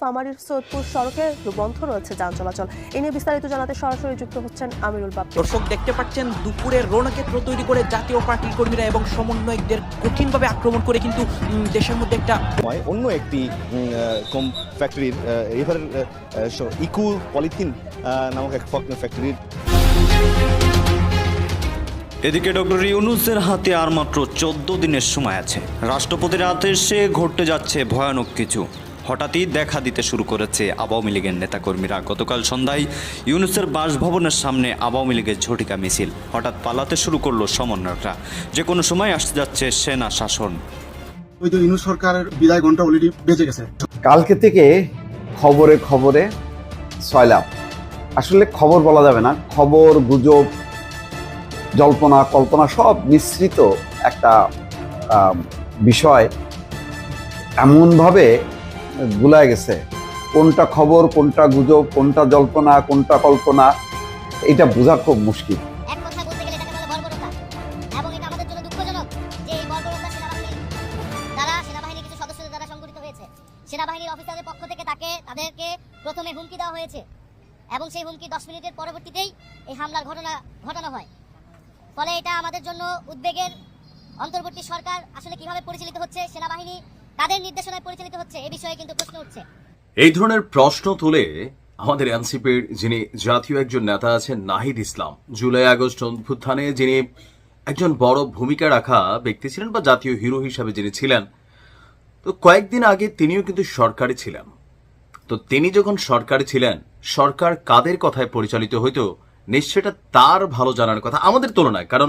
ফামারির সৈয়দপুর সড়কে বন্ধ রয়েছে যান চলাচল। এ নিয়ে বিস্তারিত জানাতে সরাসরি যুক্ত হচ্ছেন আমিরুল বাপ্পি। দর্শক দেখতে পাচ্ছেন দুপুরের রণক্ষেত্র তৈরি করে জাতীয় পার্টির কর্মীরা এবং সমন্বয়কদের কঠিনভাবে আক্রমণ করে কিন্তু দেশের মধ্যে একটা সময় অন্য একটি কম ফ্যাক্টরির এভার ইকু পলিথিন নামক এক ফ্যাক্টরির এদিকে ডক্টর ইউনুসের হাতে আর মাত্র চোদ্দ দিনের সময় আছে। রাষ্ট্রপতির আদেশে ঘটতে যাচ্ছে ভয়ানক কিছু। হঠাৎই দেখা দিতে শুরু করেছে আওয়ামী লীগের নেতাকর্মীরা। গতকাল সন্ধ্যায় ইউনুসের বাসভবনের সামনে আওয়ামী লীগের ঝটিকা মিছিল। হঠাৎ পালাতে শুরু করল সমন্বয়করা। যে কোনো সময় আসতে যাচ্ছে সেনা শাসন। ওই তো ইউনুস সরকারের বিদায় ঘণ্টা অলরেডি বেজে গেছে। কালকে থেকে খবরে খবরে সয়লাভ আসলে খবর বলা যাবে না। খবর গুজব জল্পনা কল্পনা সব মিশ্রিত একটা বিষয়। এমনভাবে গুলায় গেছে। কোনটা খবর কোনটা গুজব কোনটা জল্পনা কোনটা কল্পনা এটা বোঝা খুব মুশকিল। এই ধরনের প্রশ্ন তুলে আমাদের এনসিপির যিনি জাতীয় একজন নেতা আছেন নাহিদ ইসলাম, জুলাই আগস্ট অভ্যুত্থানে যিনি একজন বড় ভূমিকা রাখা ব্যক্তি ছিলেন বা জাতীয় হিরো হিসাবে যিনি ছিলেন, তো কয়েকদিন আগে তিনিও কিন্তু সরকারি ছিলেন। তো তিনি যখন সরকারে ছিলেন, সরকার কাদের কথায় পরিচালিত হইতো নিশ্চয় এটা তার ভালো জানার কথা। আমাদের তুলনায়, কারণ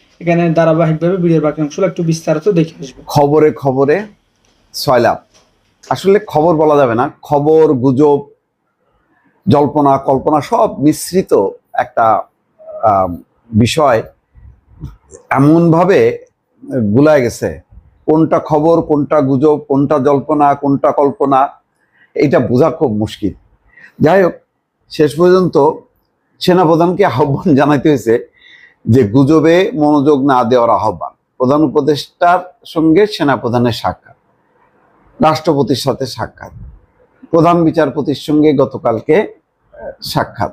এখানে ধারাবাহিকভাবে ভিডিওর বাকি অংশগুলো একটু বিস্তারিত দেখে আসব। খবরে খবরে সয়লাভ আসলে খবর বলা যাবে না, খবর, গুজব, জল্পনা, কল্পনা সব মিশ্রিত একটা বিষয় এমনভাবে গুলায় গেছে। কোনটা খবর, কোনটা গুজব, কোনটা জল্পনা, কোনটা কল্পনা এটা বোঝা খুব মুশকিল। যাই হোক, শেষ পর্যন্ত সেনাপ্রধানকে আহ্বান জানাইতে হয়েছে যে গুজবে মনোযোগ না দেওয়ার আহ্বান। প্রধান উপদেষ্টার সঙ্গে সেনাপ্রধানের সাক্ষাৎ। রাষ্ট্রপতির সাথে সাক্ষাৎ। প্রধান বিচারপতির সঙ্গে গতকালকে সাক্ষাৎ।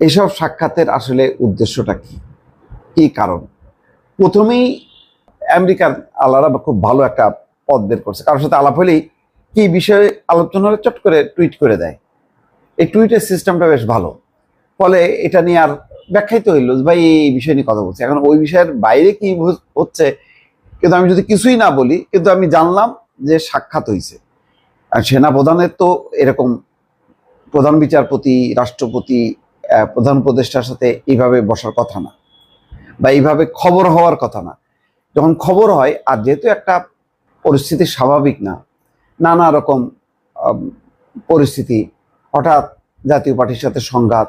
এসব সাক্ষাতের আসলে উদ্দেশ্যটা কি? কি কারণ? প্রথমেই আমেরিকার আলারা খুব ভালো একটা পদ বের করছে। কারোর সাথে আলাপ হলেই কি বিষয়ে আলোচনা চট করে টুইট করে দেয়। এই টুইটের সিস্টেমটা বেশ ভালো। ফলে এটা নিয়ে আর ব্যাখ্যাইতে হইল ভাই, এই বিষয় নিয়ে কথা বলছি। এখন ওই বিষয়ের বাইরে কি হচ্ছে? কিন্তু আমি যদি কিছুই না বলি, কিন্তু আমি জানলাম যে সাক্ষাৎ হয়েছে আর সেনাপ্রধানের তো এরকম প্রধান বিচারপতি, রাষ্ট্রপতি প্রধান উপদেষ্টার সাথে এইভাবে বসার কথা না বা এইভাবে খবর হওয়ার কথা না। যখন খবর হয়, আর যেহেতু একটা পরিস্থিতি স্বাভাবিক না, নানা রকম পরিস্থিতি, হঠাৎ জাতীয় পার্টির সাথে সংঘাত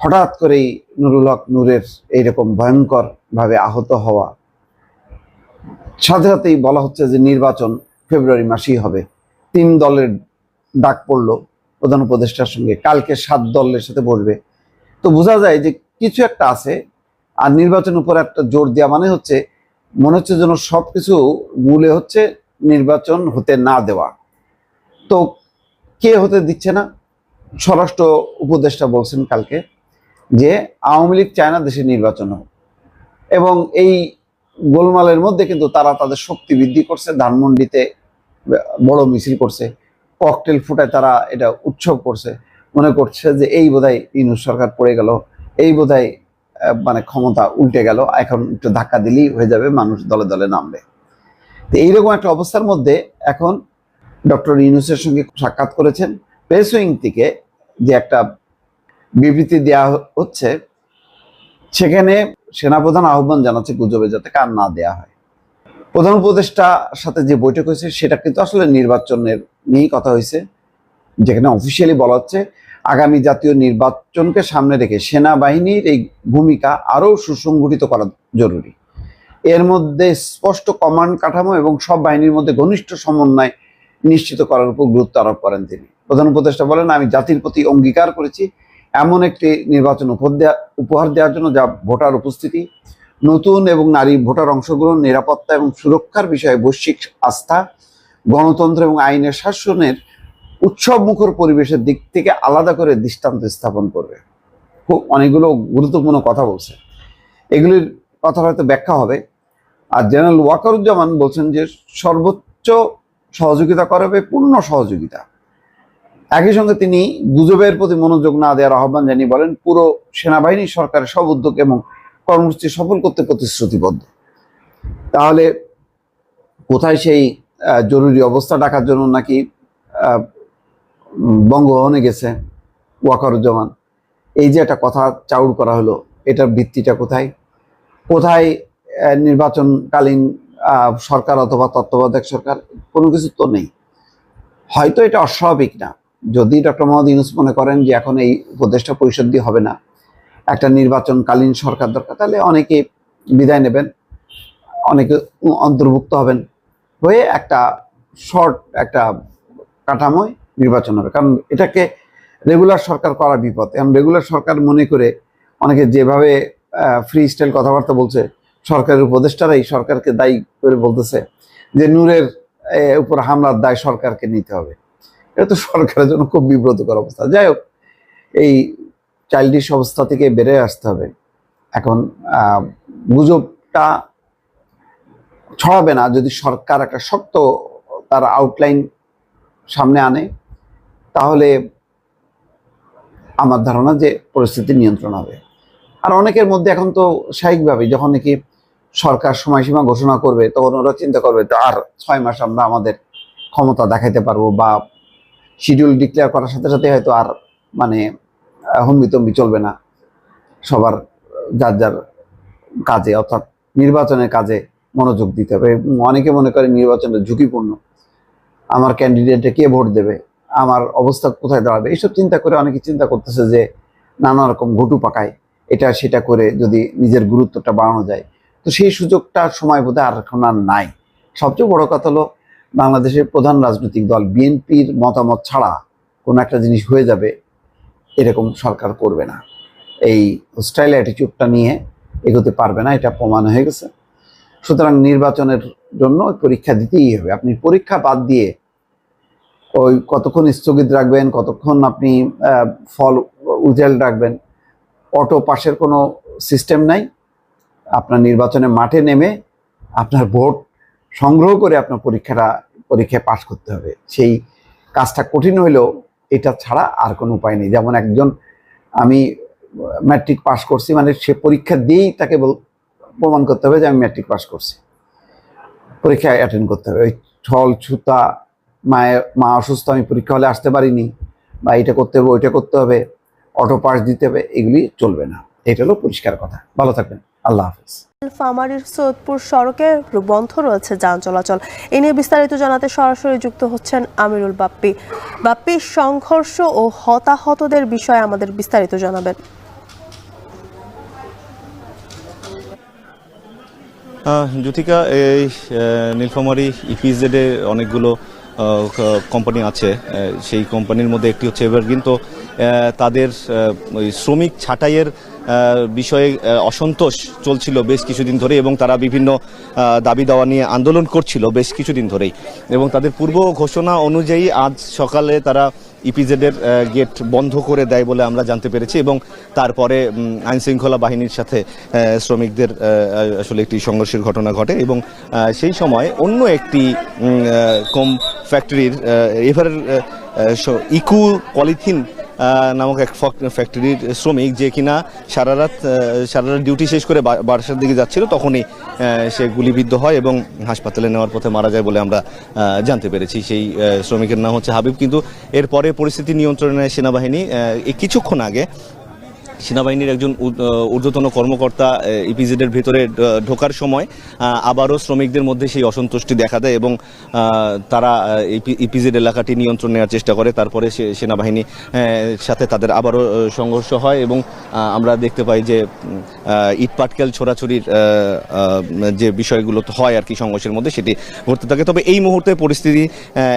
হঠাৎ করেই নুরুল হক নূরের এইরকম ভয়ঙ্কর ভাবে আহত হওয়া। সাথে সাথেই বলা হচ্ছে যে নির্বাচন ফেব্রুয়ারি মাসেই হবে। তিন দলের ডাক পড়ল, প্রধান উপদেষ্টার সঙ্গে। কালকে সাত দলের সাথে বসবে তো বোঝা যায় যে কিছু একটা আছে, আর নির্বাচনের উপর একটা জোর দেওয়া মানে হচ্ছে, মনে হচ্ছে যেন সব কিছু মূলে হচ্ছে নির্বাচন হতে না দেওয়া। তো কে হতে দিচ্ছে না? স্বরাষ্ট্র উপদেষ্টা বলছেন কালকে। যে আওয়ামী লীগ চায় না দেশে নির্বাচন হোক। এবং এই গোলমালের মধ্যে কিন্তু তারা তাদের শক্তি বৃদ্ধি করছে, ধানমন্ডিতে বড় মিছিল করছে, ককটেল ফুটায় তারা এটা উৎসব করছে। মনে করছে যে এই বোধহয় ইউনুস সরকার পড়ে গেল, এই বোধহয় মানে ক্ষমতা উল্টে গেল, এখন একটু ধাক্কা দিলেই হয়ে যাবে, মানুষ দলে দলে নামবে। তো এইরকম একটা অবস্থার মধ্যে এখন ডক্টর ইউনুসের সঙ্গে সাক্ষাৎ করেছেন। প্রেস উইং থেকে যে একটা বিবৃতি দেওয়া হচ্ছে, সেখানে সেনাপ্রধান আহ্বান জানাচ্ছে গুজবে যাতে কান না দেয়া হয়। প্রধান উপদেষ্টার সাথে যে বৈঠক হয়েছে, সেটা কিন্তু আসলে নির্বাচনের নিয়েই কথা হয়েছে, যেখানে অফিসিয়ালি বলা হচ্ছে, আগামী জাতীয় নির্বাচনকে সামনে রেখে সেনাবাহিনীর এই ভূমিকা আরও সুসংগঠিত করা জরুরি। এর মধ্যে স্পষ্ট কমান্ড কাঠামো এবং সব বাহিনীর মধ্যে ঘনিষ্ঠ সমন্বয় নিশ্চিত করার উপর গুরুত্ব আরোপ করেন তিনি। প্রধান উপদেষ্টা বলেন, আমি জাতির প্রতি অঙ্গীকার করেছি এমন একটি নির্বাচন উপহার দেওয়ার জন্য যা ভোটার উপস্থিতি, নতুন এবং নারী ভোটার অংশগ্রহণ, নিরাপত্তা এবং সুরক্ষার বিষয়ে বৈশ্বিক আস্থা, গণতন্ত্র এবং আইনের শাসনের উৎসব মুখর পরিবেশের দিক থেকে আলাদা করে দৃষ্টান্ত স্থাপন করবে। খুব অনেকগুলো গুরুত্বপূর্ণ কথা বলছে। এগুলির কথা হয়তো ব্যাখ্যা হবে। আর জেনারেল ওয়াকারুজ্জামান বলছেন যে সর্বোচ্চ সহযোগিতা করাবে পূর্ণ সহযোগিতা। একই সঙ্গে তিনি গুজবের প্রতি মনোযোগ না দেওয়ার আহ্বান জানিয়ে বলেন, পুরো সেনাবাহিনী, সরকারের সব উদ্যোগ এবং কর্মসূচি সফল করতে প্রতিশ্রুতিবদ্ধ। তাহলে কোথায় সেই জরুরি অবস্থা ডাকার জন্য নাকি বঙ্গভবনে গেছে ওয়াকারুজ্জামান? এই যে একটা কথা চাউর করা হলো, এটার ভিত্তিটা কোথায়? কোথায় নির্বাচনকালীন সরকার অথবা তত্ত্বাবধায়ক সরকার? কোনো কিছু তো নেই। হয়তো এটা অস্বাভাবিক না। যদি ডক্টর মোহাম্মদ ইউনুস মনে করেন যে এখন এই উপদেষ্টা পরিষদ দিয়ে হবে না, একটা নির্বাচনকালীন সরকার দরকার, তাহলে অনেকে বিদায় নেবেন, অনেকে অন্তর্ভুক্ত হবেন হয়ে একটা শর্ট একটা কাঠামোয় নির্বাচন হবে। কারণ এটাকে রেগুলার সরকার করা বিপদ। এখন রেগুলার সরকার মনে করে অনেকে যেভাবে ফ্রি স্টাইল কথাবার্তা বলছে, সরকারের উপদেষ্টারাই সরকারকে দায়ী করে বলতেছে যে নূরের উপর হামলার দায় সরকারকে নিতে হবে। এটা তো সরকারের জন্য খুব বিব্রতকর অবস্থা। যাই হোক, এই চাইল্ডিশ অবস্থা থেকে বেড়ে আসতে হবে। এখন গুজবটা ছড়াবে না। যদি সরকার একটা শক্ত তার আউটলাইন সামনে আনে, তাহলে আমার ধারণা যে পরিস্থিতি নিয়ন্ত্রণ হবে। আর অনেকের মধ্যে এখন তো স্বাভাবিকভাবে যখন নাকি সরকার সময়সীমা ঘোষণা করবে, তখন ওরা চিন্তা করবে, তো আর ছয় মাস আমরা আমাদের ক্ষমতা দেখাইতে পারব বা শিডিউল ডিক্লেয়ার করার সাথে সাথে হয়তো আর মানে হম্বিতম্বি চলবে না সবার, যার যার কাজে, অর্থাৎ নির্বাচনের কাজে মনোযোগ দিতে হবে। অনেকে মনে করে নির্বাচনটা ঝুঁকিপূর্ণ। আমার ক্যান্ডিডেটে কে ভোট দেবে? আমার অবস্থা কোথায় দাঁড়াবে? এইসব চিন্তা করে অনেকে চিন্তা করতেছে যে নানা রকম ঘটু পাকায় এটা, সেটা করে যদি নিজের গুরুত্বটা বাড়ানো যায়। তো সেই সুযোগটা সময় বোধহয় আর এখন আর নাই। সবচেয়ে বড় কথা হলো বাংলাদেশের প্রধান রাজনৈতিক দল বিএনপির মতামত ছাড়া কোনো একটা জিনিস হয়ে যাবে, এরকম সরকার করবে না। এই হোস্টাইল অ্যাটিচিউডটা নিয়ে এগোতে পারবে না, এটা প্রমাণ হয়ে গেছে। সুতরাং নির্বাচনের জন্য পরীক্ষা দিতেই হবে। আপনি পরীক্ষা বাদ দিয়ে ওই কতক্ষণ স্থগিত রাখবেন, কতক্ষণ আপনি ফল উজেল রাখবেন, অটো পাশের কোনো সিস্টেম নাই। আপনার নির্বাচনে মাঠে নেমে আপনার ভোট সংগ্রহ করে আপনার পরীক্ষাটা, পরীক্ষায় পাশ করতে হবে। সেই কাজটা কঠিন হইলেও এটা ছাড়া আর কোনো উপায় নেই। যেমন একজন আমি ম্যাট্রিক পাস করছি মানে সে পরীক্ষা দিয়েই তাকে বল- প্রমাণ করতে হবে যে আমি ম্যাট্রিক পাস করছি। পরীক্ষায় অ্যাটেন্ড করতে হবে। ওই ছল, ছুতা মায়ের মা অসুস্থ, আমি পরীক্ষা হলে আসতে পারিনি বা এটা করতে হবে, ওইটা করতে হবে অটো পাস দিতে হবে, এগুলি চলবে না। এটা হলো পরিষ্কার কথা। ভালো থাকবেন। আল্লাহ হাফিজ। ফামারির সৈয়দপুর সড়কে বন্ধ রয়েছে যান চলাচল। এ নিয়ে বিস্তারিত জানাতে সরাসরি যুক্ত হচ্ছেন আমিরুল বাপ্পি। বাপ্পি, সংঘর্ষ ও হতাহতদের বিষয়ে আমাদের বিস্তারিত জানাবেন। জ্যোতিকা, এই নীলফামারী ইপিজেডে অনেকগুলো কোম্পানি আছে। সেই কোম্পানির মধ্যে একটি হচ্ছে এভারগ্রিন তো তাদের শ্রমিক ছাঁটাইয়ের বিষয়ে অসন্তোষ চলছিল বেশ কিছুদিন ধরে এবং তারা বিভিন্ন দাবি দাওয়া নিয়ে আন্দোলন করছিল বেশ কিছুদিন ধরেই। এবং তাদের পূর্ব ঘোষণা অনুযায়ী আজ সকালে তারা ইপিজেডের গেট বন্ধ করে দেয় বলে আমরা জানতে পেরেছি এবং তারপরে আইন শৃঙ্খলা বাহিনীর সাথে শ্রমিকদের আসলে একটি সংঘর্ষের ঘটনা ঘটে এবং সেই সময় অন্য একটি কম ফ্যাক্টরির এভার ইকু পলিথিন নামক এক ফ্যাক্টরির শ্রমিক যে কিনা সারা রাত সারা রাত ডিউটি শেষ করে বারসার দিকে যাচ্ছিল, তখনই সে গুলিবিদ্ধ হয় এবং হাসপাতালে নেওয়ার পথে মারা যায় বলে আমরা জানতে পেরেছি। সেই শ্রমিকের নাম হচ্ছে হাবিব। কিন্তু এরপরে পরিস্থিতি নিয়ন্ত্রণে সেনাবাহিনী কিছুক্ষণ আগে সেনাবাহিনীর একজন ঊর্ধ্বতন কর্মকর্তা ইপিজেডের ভেতরে ঢোকার সময় আবারও শ্রমিকদের মধ্যে সেই অসন্তুষ্টি দেখা দেয় এবং তারা ইপিজেড এলাকাটি নিয়ন্ত্রণ নেওয়ার চেষ্টা করে। তারপরে সেনাবাহিনী সাথে তাদের আবারও সংঘর্ষ হয় এবং আমরা দেখতে পাই যে উম, আহ, ইট পাটকেল ছোড়াছুরির আহ, আহ, যে বিষয়গুলো তো হয় আর কি সংঘর্ষের মধ্যে সেটি ঘটতে থাকে। তবে এই মুহূর্তে পরিস্থিতি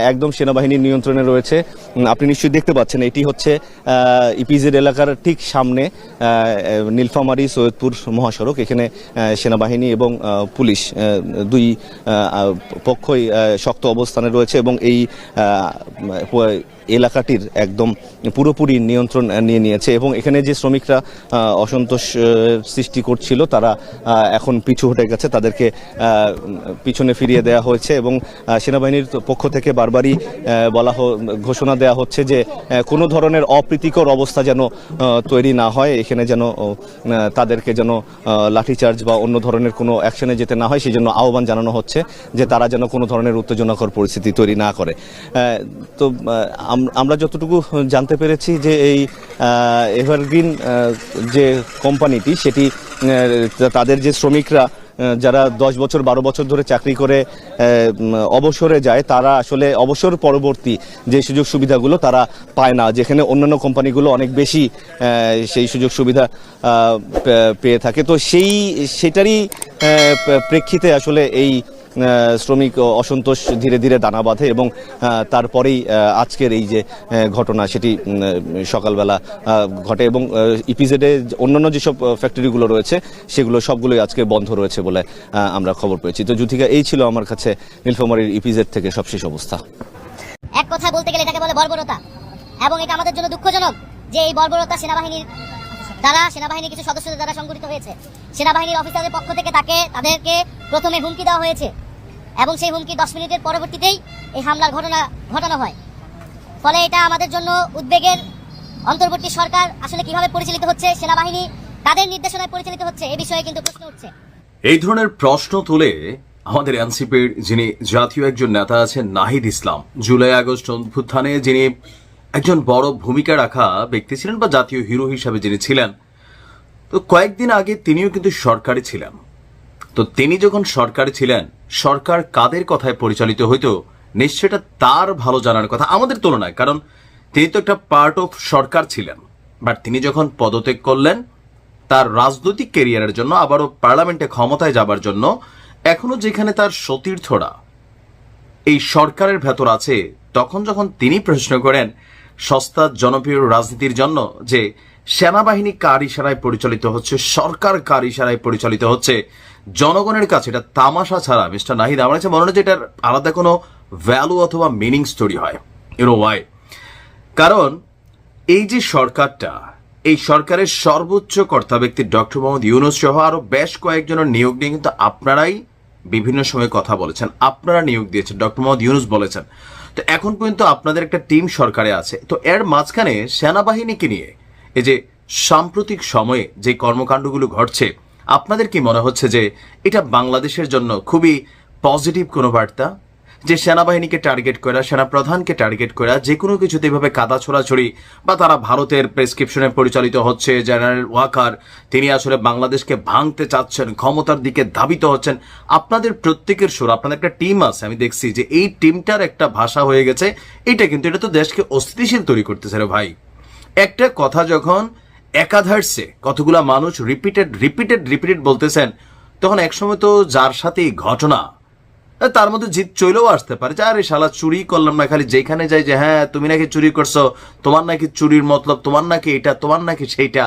একদম সেনাবাহিনীর নিয়ন্ত্রণে রয়েছে। আপনি নিশ্চয়ই দেখতে পাচ্ছেন এটি হচ্ছে ইপিজেড এলাকার ঠিক সামনে নীলফামারী সৈয়দপুর মহাসড়ক এখানে সেনাবাহিনী এবং পুলিশ দুই পক্ষই শক্ত অবস্থানে রয়েছে এবং এই এলাকাটির একদম পুরোপুরি নিয়ন্ত্রণ নিয়ে নিয়েছে এবং এখানে যে শ্রমিকরা অসন্তোষ সৃষ্টি করছিল, তারা এখন পিছু হটে গেছে। তাদেরকে পিছনে ফিরিয়ে দেওয়া হয়েছে এবং সেনাবাহিনীর পক্ষ থেকে বারবারই বলা ঘোষণা দেওয়া হচ্ছে যে কোনো ধরনের অপ্রীতিকর অবস্থা যেন তৈরি না হয়। এখানে যেন তাদেরকে যেন লাঠিচার্জ বা অন্য ধরনের কোনো অ্যাকশনে যেতে না হয় সেই জন্য আহ্বান জানানো হচ্ছে যে তারা যেন কোনো ধরনের উত্তেজনাকর পরিস্থিতি তৈরি না করে। তো আমরা যতটুকু জানতে পেরেছি যে এই এভারগ্রিন যে কোম্পানিটি সেটি তাদের যে শ্রমিকরা যারা দশ বছর, বারো বছর ধরে চাকরি করে অবসরে যায়, তারা আসলে অবসর পরবর্তী যে সুযোগ সুবিধাগুলো তারা পায় না, যেখানে অন্যান্য কোম্পানিগুলো অনেক বেশি সেই সুযোগ সুবিধা পেয়ে থাকে। তো সেই, সেটারই প্রেক্ষিতে আসলে এই শ্রমিক অসন্তোষ ধীরে ধীরে দানা বাঁধে এবং তারপরেই আজকের এই যে ঘটনা সেটি সকালবেলা ঘটে এবং ইপিজেডে অন্যান্য যেসব ফ্যাক্টরিগুলো রয়েছে, সেগুলো সবগুলোই আজকে বন্ধ রয়েছে বলে আমরা খবর পেয়েছি। তো জুথিকা, এই ছিল আমার কাছে নীলফামারীর ইপিজেড থেকে সবশেষ অবস্থা। এক কথা বলতে গেলে এটাকে বলে বর্বরতা, এবং এটা আমাদের জন্য দুঃখজনক যে এই বর্বরতা সেনাবাহিনীর, দ্বারা, সেনাবাহিনীর কিছু সদস্যদের দ্বারা সংগঠিত হয়েছে। সেনাবাহিনীর অফিসারদের পক্ষ থেকে তাকে, তাদেরকে প্রথমে হুমকি দেওয়া হয়েছে। এবং সেই হুমকি দশ মিনিটের পরবর্তীতেই এই হামলার ঘটনা ঘটানো হয়। ফলে এটা আমাদের জন্য উদ্বেগের অন্তর্বর্তী সরকার আসলে কীভাবে পরিচালিত হচ্ছে, সেনাবাহিনী কাদের নির্দেশনায় পরিচালিত হচ্ছে, এ বিষয়ে কিন্তু প্রশ্ন উঠছে। এই ধরনের প্রশ্ন তুলে আমাদের এনসিপির যিনি জাতীয় একজন নেতা আছেন নাহিদ ইসলাম, জুলাই আগস্ট অভ্যুত্থানে যিনি একজন বড় ভূমিকা রাখা ব্যক্তি ছিলেন বা জাতীয় হিরো হিসাবে যিনি ছিলেন, তো কয়েকদিন আগে তিনিও কিন্তু সরকারি ছিলেন। তো তিনি যখন সরকারে ছিলেন, সরকার কাদের কথায় পরিচালিত হইতো নিশ্চয় এটা তার ভালো জানার কথা আমাদের তুলনায়, কারণ তিনি তো একটা পার্ট অফ সরকার ছিলেন। বাট তিনি যখন পদত্যাগ করলেন, তার রাজনৈতিক কেরিয়ারের জন্য, আবারও পার্লামেন্টে ক্ষমতায় যাবার জন্য, এখনও যেখানে তার সতীর্থরা এই সরকারের ভেতর আছে, তখন যখন তিনি প্রশ্ন করেন সস্তা জনপ্রিয় রাজনীতির জন্য যে সেনাবাহিনী কার ইশারায় পরিচালিত হচ্ছে, সরকার কার ইশারায় পরিচালিত হচ্ছে জনগণের কাছে এটা তামাশা ছাড়া, মিস্টার নাহিদ, আমার কাছে মনে যে এটার আলাদা কোনো ভ্যালু অথবা মিনিংস তৈরি হয়। ইউনো ওয়াই কারণ এই যে সরকারটা, এই সরকারের সর্বোচ্চ কর্তা ব্যক্তি ডক্টর মোহাম্মদ ইউনুস সহ আরও বেশ কয়েকজনের নিয়োগ নিয়ে কিন্তু আপনারাই বিভিন্ন সময় কথা বলেছেন। আপনারা নিয়োগ দিয়েছেন, ডক্টর মোহাম্মদ ইউনুস বলেছেন। তো এখন পর্যন্ত আপনাদের একটা টিম সরকারে আছে। তো এর মাঝখানে সেনাবাহিনীকে নিয়ে এই যে সাম্প্রতিক সময়ে যে কর্মকাণ্ডগুলো ঘটছে আপনাদের কি মনে হচ্ছে যে এটা বাংলাদেশের জন্য খুবই পজিটিভ কোনো বার্তা? যে সেনাবাহিনীকে টার্গেট করা, সেনাপ্রধানকে টার্গেট করা, যে কোনো কিছুতে এভাবে কাদা ছোড়াছড়ি বা তারা ভারতের প্রেসক্রিপশনে পরিচালিত হচ্ছে জেনারেল ওয়াকার তিনি আসলে বাংলাদেশকে ভাঙতে চাচ্ছেন, ক্ষমতার দিকে ধাবিত হচ্ছেন, আপনাদের প্রত্যেকের সুর, আপনাদের একটা টিম আছে, আমি দেখছি যে এই টিমটার একটা ভাষা হয়ে গেছে, এটা কিন্তু এটা তো দেশকে অস্থিতিশীল তৈরি করতেছে রে ভাই। একটা কথা যখন একাধারসে কতগুলা মানুষ রিপিটেড রিপিটেড রিপিটেড বলতেছেন, তখন একসময় তো যার সাথে ঘটনা তার মধ্যে জিত চলেও আসতে পারে যে, আরে শালা চুরি করলাম না, খালি যেখানে যাই যে হ্যাঁ তুমি নাকি চুরি করছ, তোমার নাকি চুরির মতলব, তোমার নাকি এটা, তোমার নাকি সেইটা।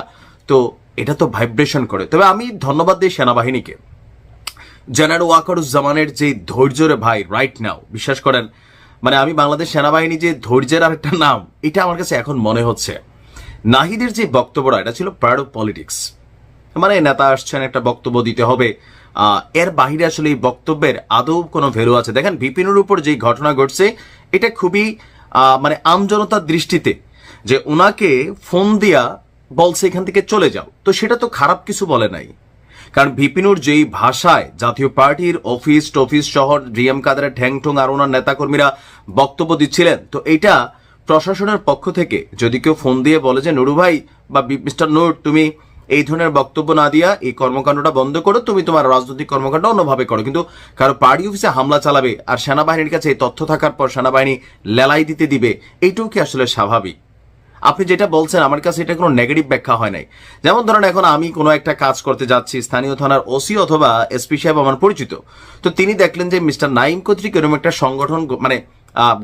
তো এটা তো ভাইব্রেশন করে। তবে আমি ধন্যবাদ দিই সেনাবাহিনীকে। জেনারেল ওয়াকারুজ্জামানের যে ধৈর্যরে ভাই রাইট নাও বিশ্বাস করেন মানে আমি বাংলাদেশ সেনাবাহিনী যে ধৈর্যের আর একটা নাম, এটা আমার কাছে এখন মনে হচ্ছে। নাহিদের যে বক্তব্যটা, এটা ছিল অফ পলিটিক্স। মানে নেতা আসছেন, একটা বক্তব্য দিতে হবে। এর বাহিরে আসলে এই বক্তব্যের আদৌ কোনো ভ্যালু আছে? দেখেন, বিপিনের উপর যে ঘটনা ঘটছে, এটা খুবই মানে আমজনতার দৃষ্টিতে যে ওনাকে ফোন দিয়া বলছে, এখান থেকে চলে যাও। তো সেটা তো খারাপ কিছু বলে নাই। কারণ ভিপিনুর যেই ভাষায় জাতীয় পার্টির অফিস, টফিস শহর ডিএম কাদারের ঠ্যাং ঠুং আর ওনার নেতাকর্মীরা বক্তব্য দিচ্ছিলেন, তো এটা প্রশাসনের পক্ষ থেকে যদি কেউ ফোন দিয়ে বলে যে, নুরু ভাই বা মিস্টার নুর, তুমি এই ধরনের বক্তব্য না দিয়া এই কর্মকাণ্ডটা বন্ধ করো, তুমি তোমার রাজনৈতিক কর্মকাণ্ড অন্যভাবে করো। কিন্তু কারও পার্টি অফিসে হামলা চালাবে আর সেনাবাহিনীর কাছে এই তথ্য থাকার পর সেনাবাহিনী লেলাই দিতে দিবে এইটুকু কি আসলে স্বাভাবিক? আপনি যেটা বলছেন, আমার কাছে এটা কোনো নেগেটিভ ব্যাখ্যা হয় নাই। যেমন ধরেন, এখন আমি কোনো একটা কাজ করতে যাচ্ছি, স্থানীয় থানার ওসি অথবা এসপি সাহেব আমার পরিচিত। তো তিনি দেখলেন যে, মিস্টার নাইম কর্তৃক এরকম একটা সংগঠন মানে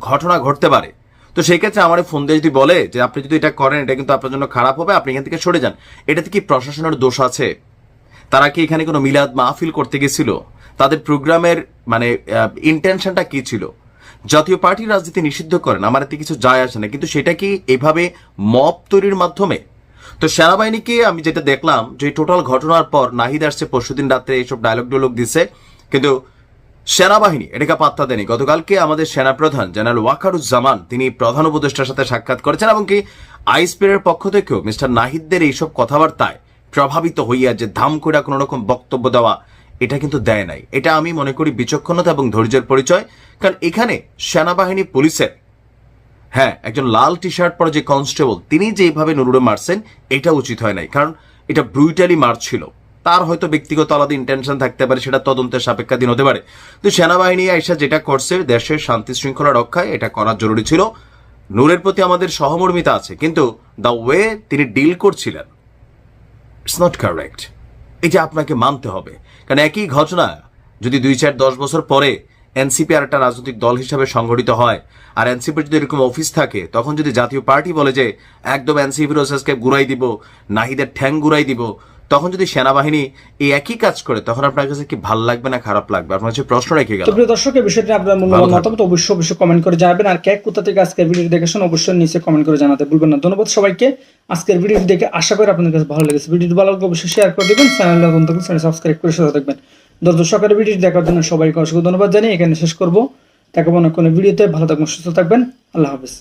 ঘটনা ঘটতে পারে। তো সেই ক্ষেত্রে আমার ফোন দিয়ে যদি বলে যে আপনি যদি এটা করেন, এটা কিন্তু আপনার জন্য খারাপ হবে, আপনি এখান থেকে সরে যান। এটাতে কি প্রশাসনের দোষ আছে? তারা কি এখানে কোনো মিলাদ মাহফিল করতে গেছিল? তাদের প্রোগ্রামের মানে ইন্টেনশনটা কি ছিল? জাতীয় পার্টি রাজনীতি নিষিদ্ধ করেন, আমার এতে কিছু যায় আসে না। কিন্তু সেটা কি এভাবে মপ তৈরির মাধ্যমে? তো সেনাবাহিনীকে আমি যেটা দেখলাম যে টোটাল ঘটনার পর নাহিদ আসছে, পরশুদিন রাত্রে এইসব ডায়লগ ডোলগ দিছে। কিন্তু সেনাবাহিনী, এটাকে পাত্তা দেয়নি। গতকালকে আমাদের সেনাপ্রধান জেনারেল ওয়াকারুজ্জামান তিনি প্রধান উপদেষ্টার সাথে সাক্ষাৎ করেছেন এবং কি আইসপিআর পক্ষ থেকেও মিস্টার নাহিদদের এইসব কথাবার্তায় প্রভাবিত হইয়া যে ধাম করে কোনো রকম বক্তব্য দেওয়া, এটা কিন্তু দেয় নাই। এটা আমি মনে করি বিচক্ষণতা এবং ধৈর্যের পরিচয়, কারণ এখানে সেনাবাহিনী পুলিশের হ্যাঁ একজন লাল টি শার্ট পরা যে কনস্টেবল, তিনি যেভাবে নুরুরে মারছেন, এটা উচিত হয় নাই। কারণ এটা ব্রুইটালি মারছিল। তার হয়তো ব্যক্তিগত আলাদা ইন্টেনশন থাকতে পারে, সেটা তদন্তের সাপেক্ষাধীন হতে পারে। তো সেনাবাহিনী আইসা যেটা করছে দেশের শান্তি শৃঙ্খলা রক্ষায় এটা করা জরুরি ছিল। নূরের প্রতি আমাদের সহমর্মিতা আছে, কিন্তু দ্য ওয়ে তিনি ডিল করছিলেন ইটস নট কারেক্ট এটা আপনাকে মানতে হবে, কারণ একই ঘটনা, যদি দুই চার দশ বছর পরে এনসিপি আর একটা রাজনৈতিক দল হিসাবে সংগঠিত হয়, আর এনসিপির যদি এরকম অফিস থাকে, তখন যদি জাতীয় পার্টি বলে যে, একদম এনসিপি রোসেসকে গুড়াই দিব, নাহিদের ঠ্যাং গুড়াই দিব তখন যদি সেনাবাহিনী এই একই কাজ করে তখন আপনার কাছে কি ভালো লাগবে না খারাপ লাগবে? আপনার কাছে প্রশ্ন রেখে গেল প্রিয় দর্শক এই বিষয়টি আপনার মূল্যবান মতামত অবশ্যই অবশ্যই কমেন্ট করে জানাবেন। আর কে কোথা থেকে আজকের ভিডিও দেখেছেন অবশ্যই নিচে কমেন্ট করে জানাতে ভুলবেন না। ধন্যবাদ সবাইকে। আজকের ভিডিওটি দেখে আশা করি আপনাদের কাছে ভালো লেগেছে। ভিডিওটি ভালো লাগলে অবশ্যই শেয়ার করে দেবেন। চ্যানেল নতুন থাকলে চ্যানেল সাবস্ক্রাইব করে সাথে দেখবেন দর্শকের ভিডিওটি দেখার জন্য সবাইকে অসংখ্য ধন্যবাদ জানিয়ে এখানে শেষ করব। দেখাবো না কোনো ভিডিওতে। ভালো থাকবেন সুস্থ থাকবেন। আল্লাহ হাফিজ।